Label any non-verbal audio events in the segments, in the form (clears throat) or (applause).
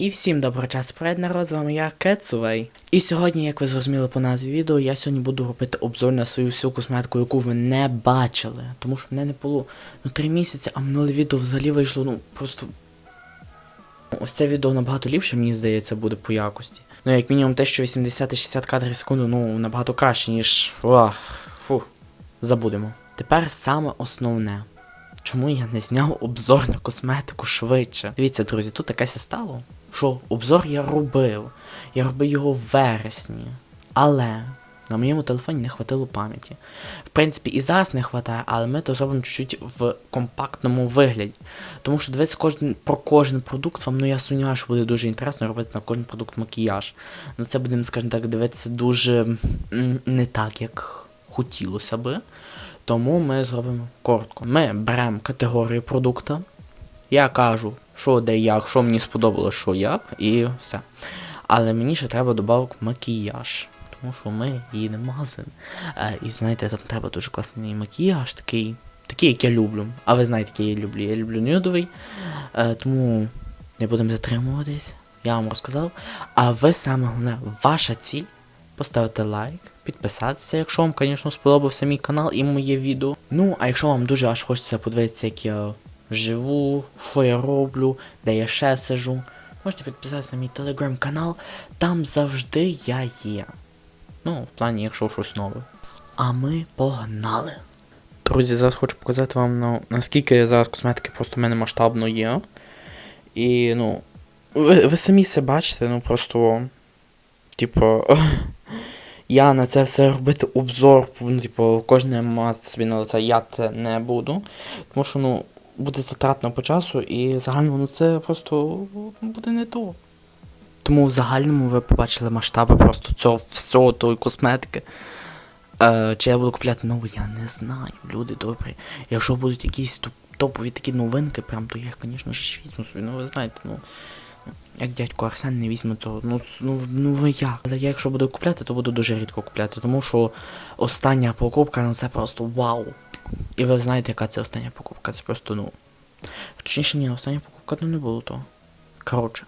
І всім доброго часу народ, з вами я Кецувей. І сьогодні, як ви зрозуміли по назві відео, я сьогодні буду робити обзор на свою всю косметику, яку ви не бачили. Тому що мене не було ну 3 місяці, а минуле відео взагалі вийшло, ну просто. Ось це відео набагато ліпше, мені здається, буде по якості. Ну, як мінімум те, що 80-60 кадрів секунду, ну набагато краще, ніж. Ох, фу, забудемо. Тепер саме основне. Чому я не зняв обзор на косметику швидше? Дивіться, друзі, тут таке стало. Що обзор я робив. Я робив його в вересні. Але на моєму телефоні не хватило пам'яті. В принципі, і зараз не вистачає, але ми то зробимо чуть-чуть в компактному вигляді. Тому що дивитися кожен, про кожен продукт вам, ну я сумніваюся, що буде дуже інтересно робити на кожен продукт макіяж. Ну це будемо, скажімо так, дивитися дуже не так, як хотілося би. Тому ми зробимо коротко. Ми беремо категорію продукту. Я кажу, що де як, що мені сподобалось, що як, і все. Але мені ще треба добавок макіяж. Тому що ми їдемо в магазин. Е, і знаєте, там треба дуже класний макіяж, такий, такий, як я люблю. А ви знаєте, який я люблю. Я люблю нюдовий. Е, тому не будемо затримуватись. Я вам розказав. А ви саме головне, ваша ціль поставити лайк, підписатися, якщо вам, звісно, сподобався мій канал і моє відео. Ну, а якщо вам дуже аж хочеться подивитися, як я живу, що я роблю, де я ще сижу, можете підписатися на мій телеграм-канал, там завжди я є. Ну, в плані, якщо щось нове. А ми погнали. Друзі, зараз хочу показати вам, ну, наскільки зараз косметики просто в мене масштабно є. І, ну, ви, ви самі це бачите, ну просто. Типу, (laughs) я на це все робити обзор, ну, типу, кожне мазати собі на лице я це не буду. Тому що, ну, буде затратно по часу, і загально ну, це просто буде не то. Тому в загальному ви побачили масштаби просто цього всього тої косметики. Е, чи я буду купляти нову, я не знаю, люди добрі. Якщо будуть якісь топові такі новинки, прям, то я їх, звісно ж, візьму собі. Ну, ви знаєте, ну. Як дядько Арсен не візьме, то ну, ну, ну як? Але я якщо буду купляти, то буду дуже рідко купляти, тому що остання покупка, ну це просто вау. І ви знаєте, яка це остання покупка, це просто, ну. Точніше, ні, остання покупка ну не було того. Коротше,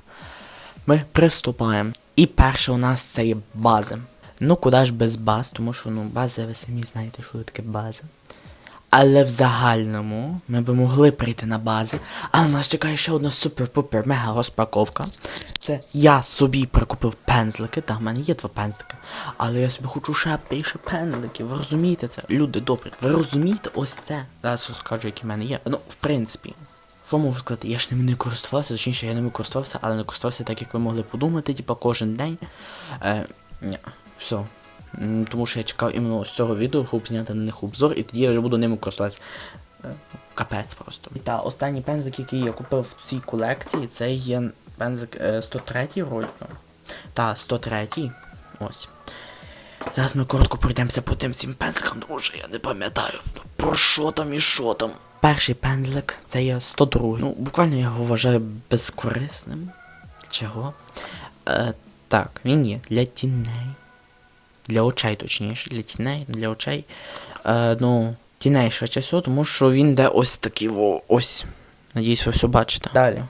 ми приступаємо. І перше у нас це є бази. Ну, куди ж без баз, тому що ну, бази, ви самі знаєте, що таке база. Але в загальному ми би могли прийти на бази, але нас чекає ще одна супер-пупер мега розпаковка. Це я собі прикупив пензлики, так, в мене є два пензлики. Але я собі хочу ще більше пензликів. Ви розумієте це? Люди добрі, ви розумієте ось це? Зараз розкажу, які в мене є. Ну, в принципі, що можу сказати? Я ж ними не користувався, точніше, я ними користувався, але не користувався так, як ви могли подумати, типа кожен день. Е, ні, все. Тому що я чекав іменно з цього відео, щоб зняти на них обзор, і тоді я вже буду ними користуватися. Е, Капець просто. І та останній пензлик, який я купив в цій колекції, це є пензлик е, 103 вроді. Та, 103. Ось. Зараз ми коротко пройдемося по тим всім пензликам, тому що я не пам'ятаю про що там і що там. Перший пензлик це є 102. Ну, буквально я його вважаю безкорисним. Чого? Е, так, він є для тіней. Для очей, точніше, для тіней, для очей. Е, ну, тіней швидше всього, тому що він де ось такий во, ось. Надіюсь, ви все бачите. Далі.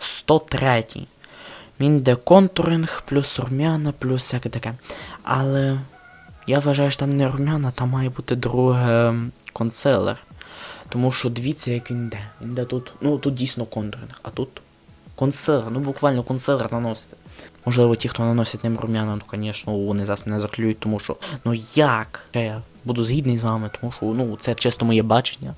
103. Він де контуринг, плюс рум'яна, плюс всяке таке. Але я вважаю, що там не рум'яна, там має бути друге консилер. Тому що дивіться, як він йде. Він йде тут. Ну тут дійсно контуринг, а тут консилер. Ну буквально консилер наносите. Можливо, ті, хто наносить ним рум'яна, то, звісно, вони зараз мене заклюють, тому що. Ну як? Я буду згідний з вами, тому що ну, це чисто моє бачення.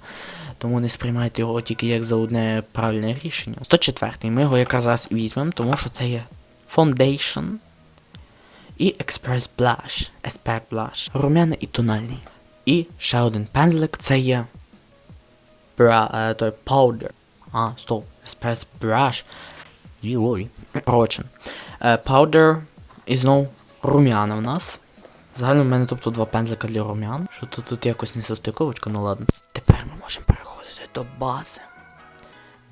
Тому не сприймайте його тільки як за одне правильне рішення. 104-й, ми його якраз зараз візьмемо, тому що це є Foundation і Express Blush. Expert Blush. Рум'яний і тональний. І ще один пензлик це є бра, е, той powder. А, стоп, Express Brush. Ой. Коротше. Powder і знову рум'яна в нас. Загально в мене тобто два пензлика для рум'ян. Що тут, тут якось не состиковочка, ну ладно. Тепер ми можемо переходити до бази.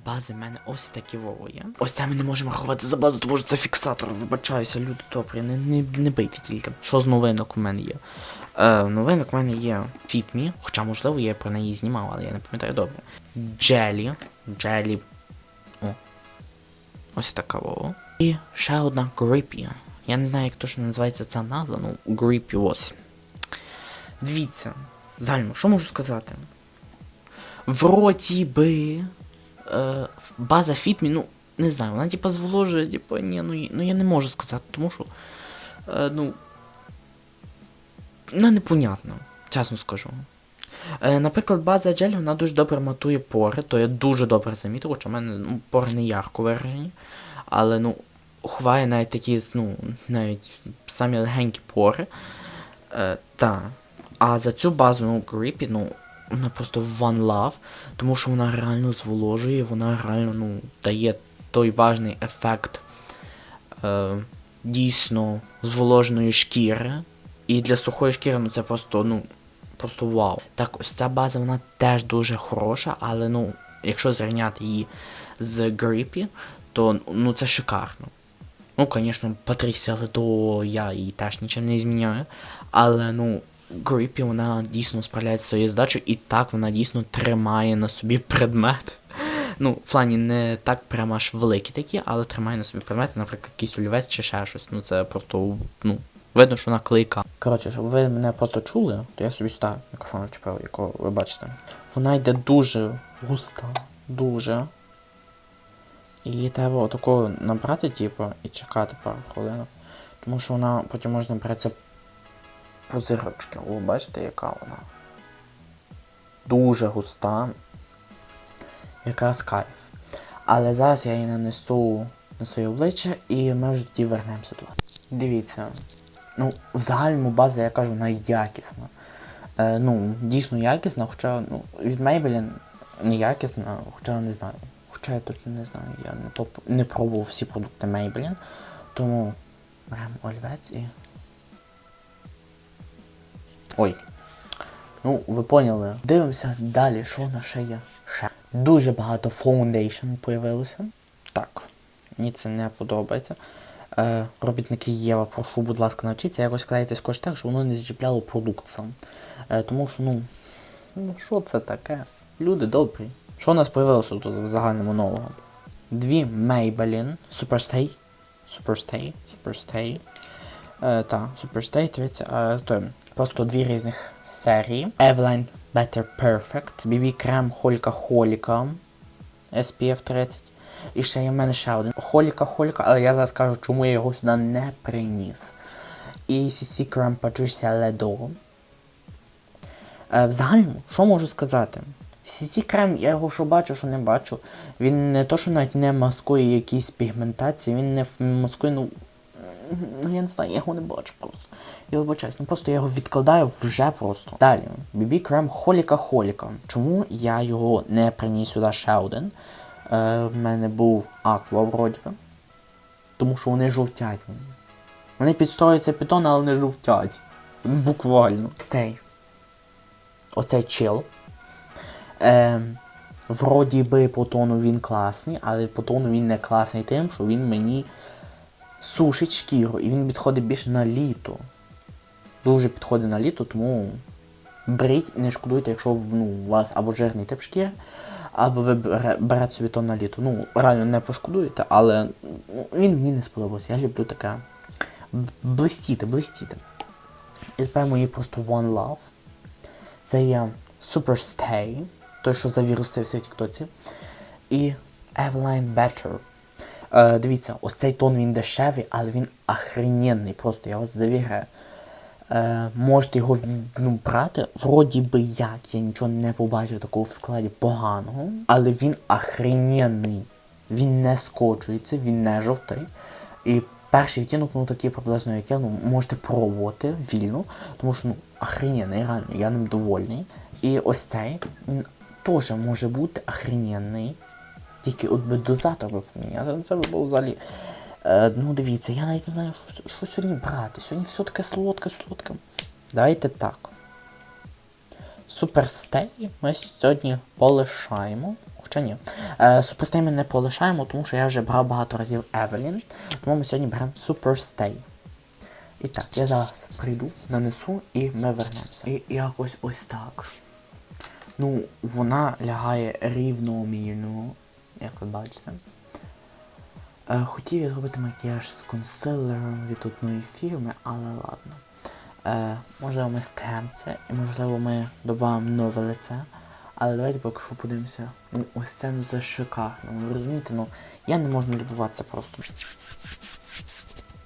Бази в мене ось такі вово є. Ось це ми не можемо рахувати за базу, тому що це фіксатор. Вибачаюся, люди добрі, не, не, не бийте тільки. Що з новинок у мене є? Е, новинок у мене є Fit Me, хоча, можливо, я про неї знімав, але я не пам'ятаю добре. Jelly. Jelly. Ось така. І ще одна Grippy. Я не знаю, як точно називається ця назва, ну Grippy ось. Дивіться, загально, що можу сказати? Вроді би. Е, база Фітмі, ну, не знаю, вона типа зволожує, типа, ні, ну, ну я не можу сказати, тому що. Е, ну. Вона непонятна, чесно скажу. Е, наприклад, база Джелі, вона дуже добре матує пори, то я дуже добре замітив, хоча в мене ну, пори не ярко виражені. Але ну, ховає навіть такі, ну, навіть самі легенькі пори. Е, та. А за цю базу, ну, Grippy, ну, вона просто one love, тому що вона реально зволожує, вона реально ну, дає той важний ефект е, дійсно зволоженої шкіри. І для сухої шкіри ну, це просто, ну, просто вау. Так, ось ця база вона теж дуже хороша, але ну, якщо зрівняти її з Grippy, то ну, це шикарно. Ну, звісно, Патрісія Ледо я її теж нічим не зміняю. Але ну, Grippy, вона дійсно справляється зі своєю задачею, і так вона дійсно тримає на собі предмет. Ну, в плані не так прямо аж великі такі, але тримає на собі предмети, наприклад, якийсь олівець чи ще щось. Ну це просто, ну, видно, що вона клейка. Коротше, щоб ви мене просто чули, то я собі сюди мікрофон вчепив, якого ви бачите. Вона йде дуже густа, дуже. І її треба отако набрати, типу, і чекати пару хвилин. Тому що вона потім можна братися позирочки. О, бачите, яка вона. Дуже густа. Якраз кайф. Але зараз я її нанесу на своє обличчя і ми вже тоді вернемося до. Дивіться. Ну, в загальному база, я кажу, вона якісна. Е, ну, дійсно якісна, хоча ну, від Maybelline не якісна, хоча не знаю. Хоча я точно не знаю, я не, поп... не пробував всі продукти Maybelline. Тому беремо олівець і. Ой. Ну, ви поняли. Дивимося далі, що в нас ще є. Ще. Дуже багато фаундейшн появилося. Так. Мені це не подобається. Е, робітники Єва, прошу, будь ласка, навчіться якось клеїти скотч так, щоб воно не зчіпляло продукт. Е, тому що, ну. Ну, що це таке? Люди добрі. Що у нас появилося тут в загальному нового? Дві Maybelline Superstay. Superstay. Superstay. Е, та, Superstay, дивіться, е, то просто дві різних серії. Eveline Better Perfect. BB крем Холька Холіка. SPF 30. І ще є в мене ще один. Холіка Холіка, але я зараз скажу, чому я його сюди не приніс. І CC крем Patricia Ledo. Е, в загальному, що можу сказати? CC крем, я його що бачу, що не бачу. Він не то, що навіть не маскує якісь пігментації, він не маскує, ну. Ну я не знаю, я його не бачу просто. Я вибачаюсь, ну просто я його відкладаю вже просто. Далі. BB крем Холіка Холіка. Чому я його не приніс сюди ще один? Е, в мене був Аква вроді. Тому що вони жовтять. Вони підстроюються питон, але не жовтять. Буквально. Цей. Оцей чил. Е, вроді би по тону він класний, але по тону він не класний тим, що він мені сушить шкіру і він підходить більше на літо. Дуже підходить на літо, тому беріть, не шкодуйте, якщо ну, у вас або жирний тип шкіри, або ви берете собі то на літо. Ну, реально не пошкодуєте, але він мені не сподобався. Я люблю таке блистіти, блистіти. І тепер мої просто One Love. Це є Superstay, той, що завірусився в Тіктоці. І Eveline Better. Е, дивіться, ось цей тон він дешевий, але він охрененний. Просто я вас завіряю. Е, можете його ну, брати. Вроді би як, я нічого не побачив такого в складі поганого. Але він охрененний. Він не скочується, він не жовтий. І перший відтінок, ну такий приблизно як я, ну можете пробувати вільно, тому що ну охрененний, реально, я ним довольний. І ось цей він теж може бути охрененний. Тільки от би дозатор би поміняти, це би було взагалі. Е, ну дивіться, я навіть не знаю, що, що сьогодні брати. Сьогодні все таке солодке, солодке. Давайте так. Суперстей ми сьогодні полишаємо. Хоча ні. Е, Суперстей ми не полишаємо, тому що я вже брав багато разів Евелін. Тому ми сьогодні беремо Суперстей. І так, я зараз прийду, нанесу і ми вернемося. І якось ось так. Ну, вона лягає рівномірно, як ви бачите. Е, хотів я зробити макіяж з консилером від одної фірми, але ладно. Е, можливо, ми стрем це, і можливо ми додамо нове лице. Але давайте поки що подивимося. Ну, ось це ну, за шикарно. Ви розумієте, ну я не можу любуватися просто.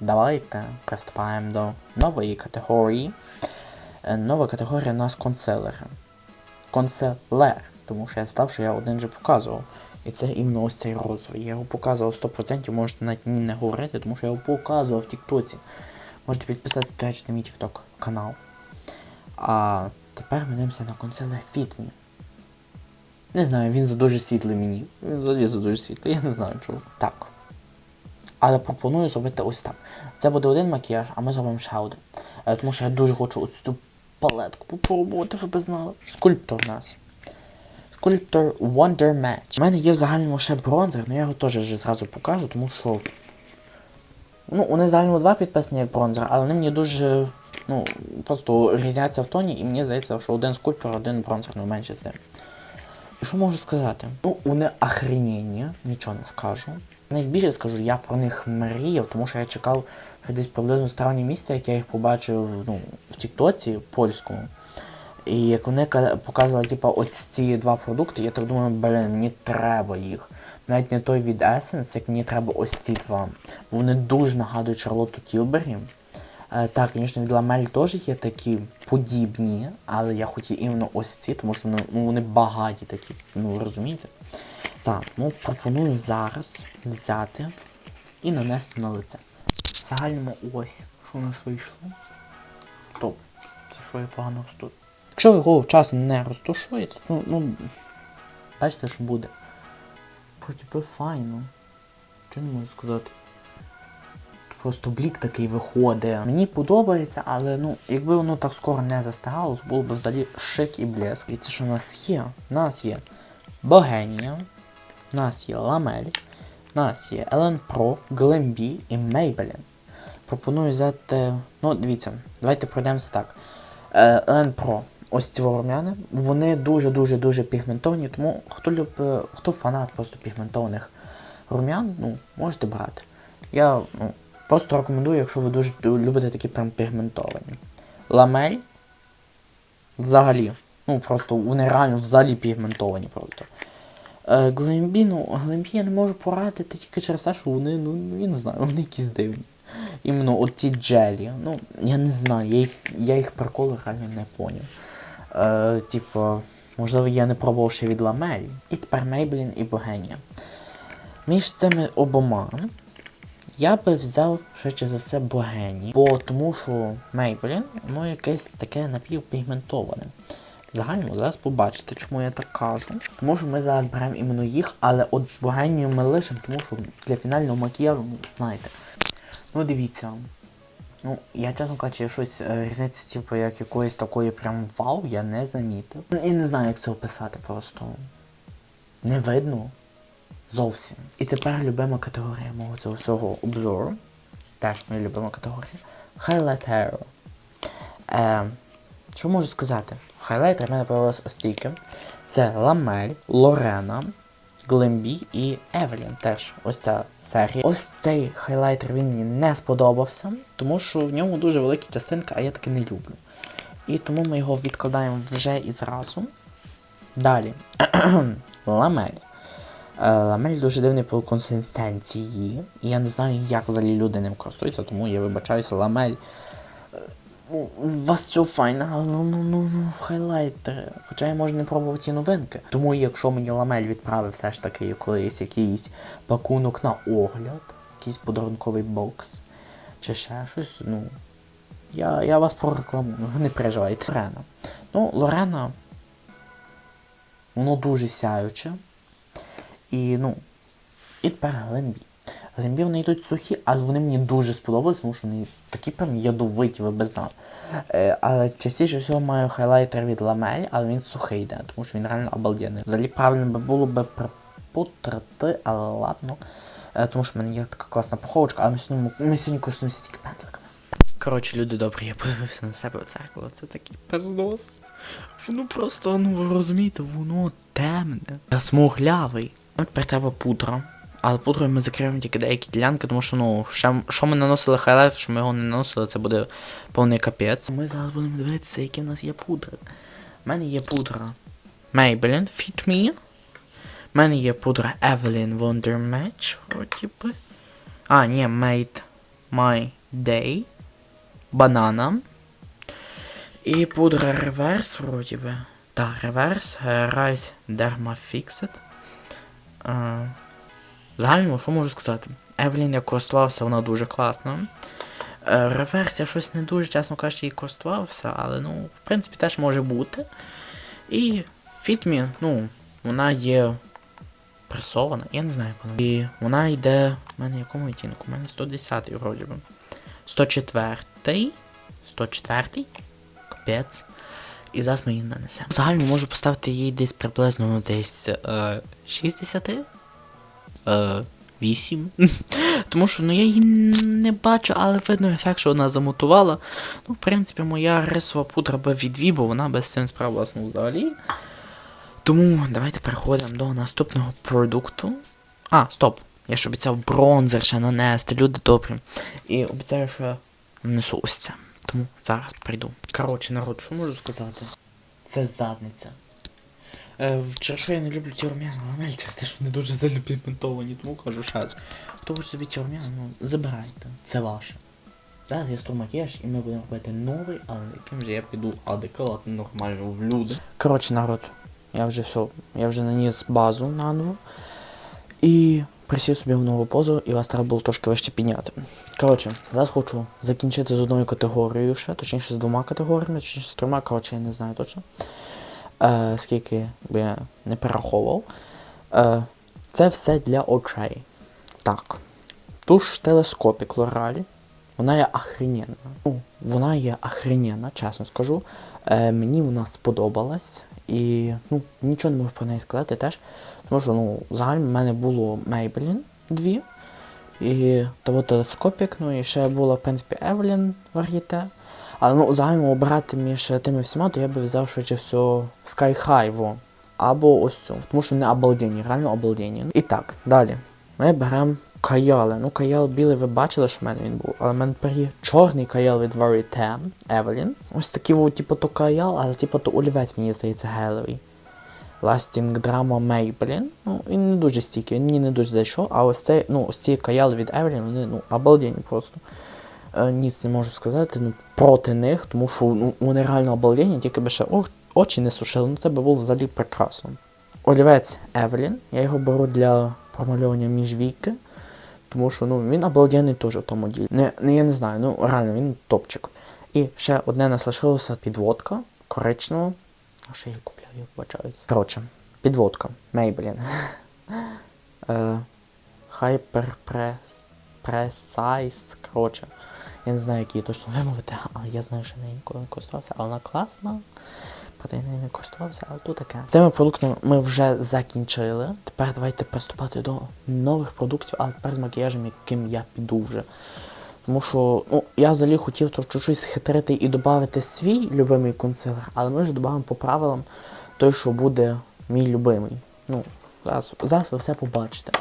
Давайте приступаємо до нової категорії. Е, Нова категорія у нас конселери. Конселер. Тому що я став, що я один же показував. І це іменно ось цей розовий. Я його показував 100%, можете навіть мені не говорити, тому що я його показував в Тіктоці. Можете підписатися, до речі, на мій Тікток канал. А тепер ми дивимося на консилер Fitme. Не знаю, він за дуже світлий мені. Він взагалі за дуже світлий, я не знаю чого. Так. Але пропоную зробити ось так. Це буде один макіяж, а ми зробимо ще один. Е, Тому що я дуже хочу ось цю палетку попробувати, ви б знали. Скульптор у нас. Скульптор Wonder Match. У мене є в загальному ще бронзер, але я його теж вже зразу покажу, тому що. Ну, вони в загальному два підписані як бронзер, але вони мені дуже. Ну, просто різняться в тоні, і мені здається, що один скульптор, один бронзер, не менше з тим. Що можу сказати? Ну, вони охрененні, нічого не скажу. Найбільше скажу, я про них мріяв, тому що я чекав десь приблизно з травня місяця, як я їх побачив ну, в Тіктоці польському. І як вони показували, типу, ось ці два продукти, я так думаю, блін, мені треба їх. Навіть не той від Essence, як мені треба ось ці два. Бо вони дуже нагадують Шарлотту Тілбері. Е, так, звісно, від Ламель теж є такі подібні, але я хотів іменно ось ці, тому що вони, ну, вони багаті такі, ну ви розумієте? Так, ну пропоную зараз взяти і нанести на лице. Загальному ось, що у нас вийшло. Стоп. Це що я погано тут. Якщо ви його вчасно не розтушуєте, то ну. Бачите, що буде. Вроді би файно. Що не можу сказати? Просто блік такий виходить. Мені подобається, але ну, якби воно так скоро не застигало, то було б взагалі шик і блеск. І це що у нас є? У нас є Богенія, у нас є Ламель, у нас є Ellen Pro, Glambi і Maybelline. Пропоную взяти. Ну, дивіться, давайте пройдемося так. Е, Ellen Pro. Ось ці румяни, вони дуже-дуже-дуже пігментовані, тому хто любить, хто фанат просто пігментованих румян, ну, можете брати. Я ну, просто рекомендую, якщо ви дуже любите такі прям пігментовані. Ламель взагалі. Ну просто вони реально взагалі пігментовані просто. Е, Глембі, ну, Глембі я не можу порадити тільки через те, що вони, ну, я не знаю, вони якісь дивні. Іменно от ті джелі. Ну, я не знаю, я їх, я їх приколи реально не поняв. Е, типу, можливо, я не пробував ще від Ламелі. І тепер Maybelline і Богенія. Між цими обома я би взяв швидше за все Богені, бо тому що Maybelline, воно якесь таке напівпігментоване. Загально зараз побачите, чому я так кажу. Тому що ми зараз беремо іменно їх, але от Богенію ми лишимо, тому що для фінального макіяжу, ну, знаєте. Ну дивіться. Ну, я чесно кажучи, щось е, різниці, типу, як якоїсь такої прям вау, я не замітив. Я не знаю, як це описати просто. Не видно. Зовсім. І тепер любима категорія мого цього всього обзору. Теж моя любима категорія. Highlight Hero. Е, що можу сказати? Хайлайтер в мене появилось ось. Це Ламель, Лорена, Глембі і Евелін теж ось ця серія. Ось цей хайлайтер він мені не сподобався, тому що в ньому дуже великі частинки, а я таки не люблю. І тому ми його відкладаємо вже і зразу. Далі. (clears throat) Ламель. Е, Ламель дуже дивний по консистенції. І я не знаю, як взагалі люди ним користуються, тому я вибачаюся, ламель. Ну, У вас все файно, але ну, ну, ну, ну, хайлайтер. Хоча я можу не пробував ці новинки. Тому якщо мені ламель відправив все ж таки колись якийсь пакунок на огляд, якийсь подарунковий бокс, чи ще щось, ну. Я, я вас прорекламую, не переживайте. Лорена. Ну, Лорена. Воно дуже сяюче. І ну. І тепер глембі. Глембі вони йдуть сухі, але вони мені дуже сподобались, тому що вони такі прям ядовиті, ви би знали. Е, але частіше всього маю хайлайтер від ламель, але він сухий йде, тому що він реально обалденний. Взагалі правильно би було би припутрати, але ладно. Е, тому що в мене є така класна поховочка, але ми сьогодні, ми сьогодні користуємося тільки пензликами. Коротше, люди добрі, я подивився на себе в дзеркало, це такий пиздос. Воно просто, ну ви розумієте, воно темне. Я смуглявий. От тепер треба пудра. Але пудрою ми закриємо тільки деякі ділянки, тому що, ну, ще, що ми наносили хайлайт, що ми його не наносили, це буде повний капець. Ми зараз будемо дивитися, які в нас є пудри. У мене є пудра Maybelline Fit Me. У мене є пудра Evelyn Wonder Match, вроді би. А, ні, Made My Day. Банана. І пудра Reverse, вроді би. Та, Reverse, е, Rise Derma Fixed. Загально, що можу сказати? Евелін я користувався, вона дуже класна. Е, Реверс щось не дуже, чесно кажучи, і користувався, але ну, в принципі, теж може бути. І Fitme, ну, вона є пресована, я не знаю, як вона. І вона йде. У мене якому відтінку? У мене 110-й вроді би. 104. 104. Капець. І зараз ми її нанесемо. Загально можу поставити їй десь приблизно ну, десь е, 60. Е, 8. (laughs) Тому що ну, я її не бачу, але видно ефект, що вона замутувала. Ну, в принципі, моя рисова пудра би відві, бо вона без цим справилась ну, взагалі. Тому давайте переходимо до наступного продукту. А, стоп. Я ж обіцяв бронзер ще нанести, люди добрі. І обіцяю, що я нанесу ось це. Тому зараз прийду. Коротше, народ, що можу сказати? Це задниця. Через що я не люблю ті рум'яна ламель, через те, що вони дуже сильно підментовані, тому кажу ще. Хто хоче собі ті рум'яна, ну забирайте. Це ваше. Зараз я стру макіяж і ми будемо робити новий, але яким же я піду адекватно нормально в люди. Коротше, народ, я вже все, я вже наніс базу наново. І присів собі в нову позу, і вас треба було трошки вище підняти. Коротше, зараз хочу закінчити з одною категорією ще, точніше з двома категоріями, точніше з трьома, коротше, я не знаю точно. Е, скільки би я не перераховував. Е, це все для очей. Так. Туш телескопік Лоралі. Вона є охрененна. Ну, вона є охрененна, чесно скажу. Е, мені вона сподобалась. І ну, нічого не можу про неї сказати теж. Тому що ну, загально в мене було Maybelline дві. І того телескопік, ну і ще була, в принципі, Evelyn Varieté. Але ну, загально обирати між тими всіма, то я би взяв швидше все Sky High. Або ось цю. Тому що вони обалденні, реально обалденні. І так, далі. Ми беремо каяли. Ну, каял білий ви бачили, що в мене він був. Але в мене тепер є чорний каял від Varieté, Evelyn. Ось такий, о, типу, то каял, але типу то олівець, мені здається, гелевий. Lasting Drama Maybelline. Ну, він не дуже стійкий, він мені не дуже зайшов, а ось цей, ну, ось ці каяли від Evelyn, вони ну, обалденні просто. Е, ніц не можу сказати ну, проти них, тому що ну, вони реально обалденні, тільки би ще очі не сушили, ну це би було взагалі прекрасно. Олівець Евелін, я його беру для промальовування міжвійки, тому що ну, він обалденний теж в тому ділі. Не, не, я не знаю, ну реально він топчик. І ще одне нас лишилося підводка коричневого. А що я її купляв, я вбачаюся. Коротше, підводка. (laughs) Е, Hyper Precise, коротше. Я не знаю, які її точно вимовити, але я знаю, що нею ніколи не користувався, але вона класна. Проте я нею не користувався, але тут таке. Тими продуктами ми вже закінчили. Тепер давайте приступати до нових продуктів, але тепер з макіяжем, яким я піду вже. Тому що ну, я взагалі хотів трохи схитрити і додати свій любимий консилер, але ми ж додамо по правилам той, що буде мій любимий. Ну, зараз, зараз ви все побачите.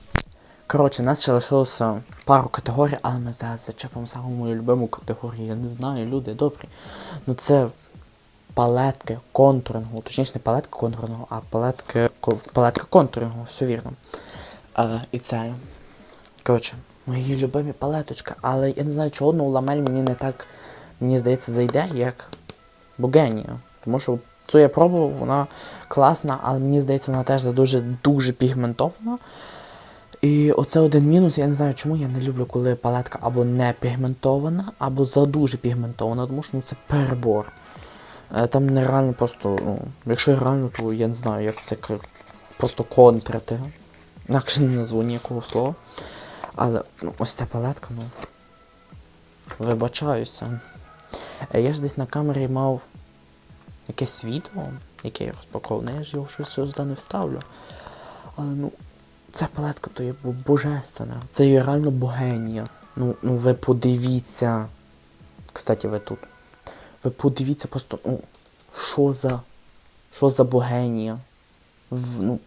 Коротше, нас ще лишилося пару категорій, але ми зараз зачепимо саму мою любиму категорію. Я не знаю, люди добрі. Ну це палетки контурингу. Точніше, не палетки контурингу, а палетки, палетка контурингу, все вірно. Е, і це. Коротше, мої любимі палеточка, але я не знаю, чого одну ламель мені не так, мені здається, зайде, як Богенія. Тому що цю я пробував, вона класна, але мені здається, вона теж дуже дуже пігментована. І оце один мінус, я не знаю чому я не люблю, коли палетка або не пігментована, або задуже пігментована, тому що ну, це перебор. Е, Там нереально просто, ну, якщо реально, то я не знаю, як це просто контрити. Інакше не назву ніякого слова. Але ну, ось ця палетка, ну. Вибачаюся. Е, Я ж десь на камері мав якесь відео, яке я розпаковував, ну, я ж його щось сюди не вставлю. Але ну, ця палетка то є божественна. Це є реально богенія. Ну, ну ви подивіться. Кстати, ви тут. Ви подивіться просто, ну, що за. Що за богенія? В, ну,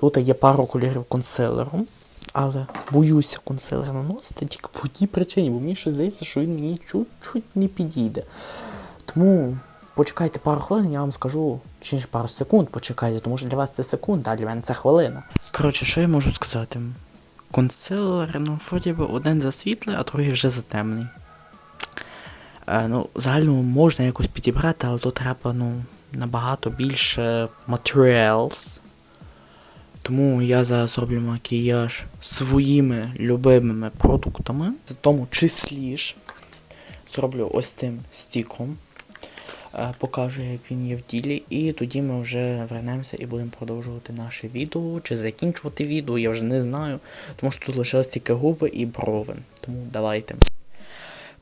тут є пару кольорів консилеру. але боюся консилер наносити тільки по одній причині, бо мені щось здається, що він мені чуть-чуть не підійде. Тому почекайте пару хвилин, я вам скажу, чи ж пару секунд почекайте, тому що для вас це секунда, а для мене це хвилина. Коротше, що я можу сказати? Консилер, ну, вроді би, один за світлий, а другий вже за темний. Е, ну, загально можна якось підібрати, але тут треба, ну, набагато більше materials. Тому я зараз роблю макіяж своїми любимими продуктами, в тому числі ж зроблю ось тим стіком. Е, Покажу, як він є в ділі, і тоді ми вже вернемося і будемо продовжувати наше відео чи закінчувати відео, я вже не знаю. Тому що тут лишилось тільки губи і брови. Тому давайте.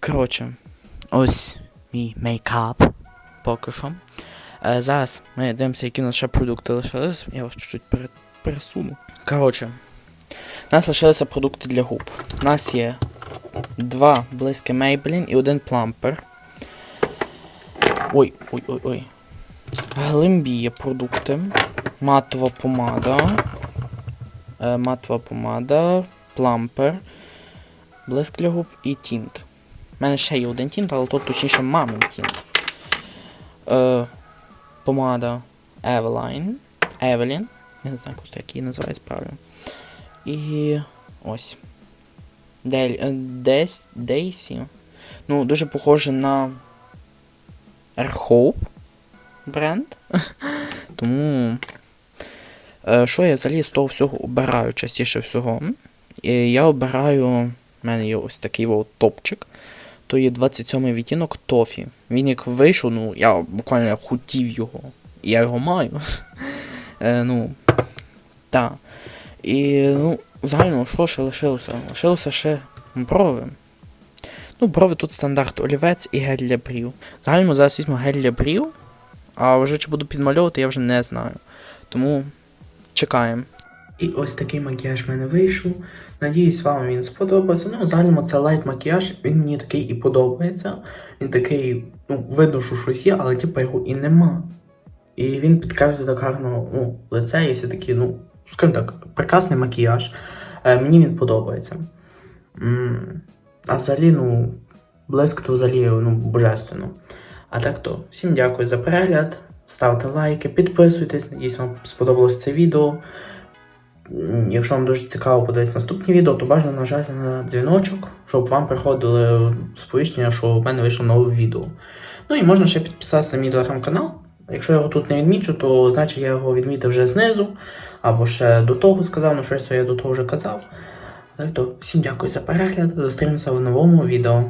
Коротше, ось мій мейкап поки що. Е, зараз ми дивимося, які ще продукти лишились. Я вас чуть-чуть пере- пересуну. Коротше, у нас лишилися продукти для губ. У нас є два блиски Maybelline і один плампер. Ой, ой, ой, ой. Глимбі продукти. Матова помада. Е, матова помада, плампер, блиск для губ і тінт. У мене ще є один тінт, але тут точніше мамин тінт. Е, помада. Evelyn. Я не знаю просто, як її називається правильно. І ось. Дель, е, Десь, Дейсі. Ну, дуже похоже на Airhope бренд. (laughs) Тому. Е, що я взагалі з того всього обираю частіше всього? І я обираю. У мене є ось такий от топчик. То є 27-й відтінок Тофі. Він як вийшов, ну я буквально хотів його. Я його маю. (laughs) е, ну. Так. І, ну, загально, що ще лишилося? Лишилося ще брови. Ну, брови тут стандарт олівець і гель для брів. Загально зараз візьму гель для брів, а вже чи буду підмальовувати, я вже не знаю. Тому чекаємо. І ось такий макіяж в мене вийшов. Надіюсь, вам він сподобався. Ну, загально це лайт макіяж, він мені такий і подобається. Він такий, ну, видно, що щось є, але типу його і нема. І він підкреслює так гарно ну, лице, і все таки, ну, скажімо так, прекрасний макіяж. Е, мені він подобається. М, А взагалі, ну, блиск то взагалі ну, божественно. А так то, всім дякую за перегляд. Ставте лайки, підписуйтесь, надіюсь, вам сподобалось це відео. Якщо вам дуже цікаво подивитися наступні відео, то бажано нажати на дзвіночок, щоб вам приходили сповіщення, що в мене вийшло нове відео. Ну і можна ще підписатися на мій телеграм-канал. Якщо я його тут не відмічу, то значить я його відмітив вже знизу, або ще до того сказав, ну щось я до того вже казав. Так то всім дякую за перегляд. Зустрінемося в новому відео.